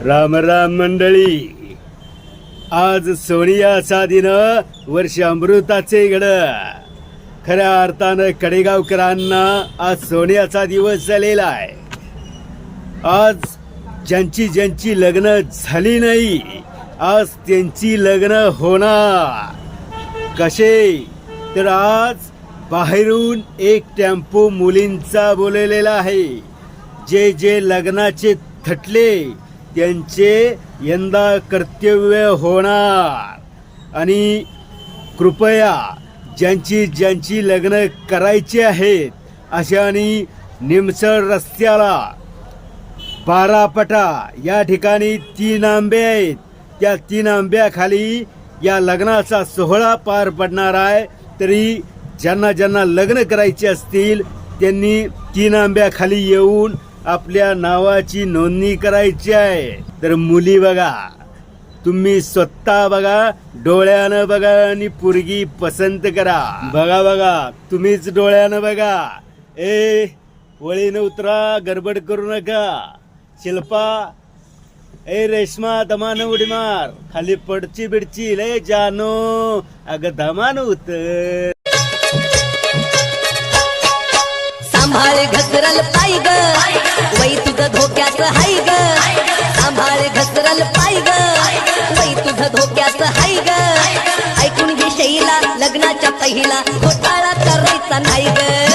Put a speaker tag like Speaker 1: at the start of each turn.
Speaker 1: राम राम मंडळी. आज सोनियाचा दिन वर्ष अमृताचे गड. खऱ्या अर्थानं कडेगावकरांना आज सोनियाचा दिवस झालेला आहे. आज ज्यांची ज्यांची लग्न झाली नाही आज त्यांची लग्न होणार. कसे? तर आज बाहेरून एक टेम्पो मुलींचा बोलवलेला आहे. जे जे लग्नाचे थटले त्यांचे यंदा कर्तव्य होणार. आणि कृपया ज्यांची ज्यांची लग्न करायची आहेत अशानी निमसळ रस्त्याला बारापटा या ठिकाणी तीन आंबे आहेत. त्या तीन आंब्याखाली या लग्नाचा सोहळा पार पडणार आहे. तरी ज्यांना ज्यांना लग्न करायचे असतील त्यांनी तीन आंब्याखाली येऊन आपल्या नावाची नोंदणी करायची आहे. तर मुली बघा तुम्ही स्वतः बघा डोळ्यानं बघा आणि पुरगी पसंत करा. बघा बघा तुम्हीच डोळ्यानं बघा. ए वळीनं उतरा गडबड करू नका. शिल्पा ए रेश्मा दमानं उडी मार. खाली पडची बिडची लय जानो. अगं धमान उतर.
Speaker 2: घसरल पाय ग. वै तुझं धोक्यात हाय ग. सांभाळ घसरल पाय ग. वै तुझं धोक्यात हाय ग. ऐकून घे शैला लग्नाच्या पहिला घोटाळा करायचा नाही ग.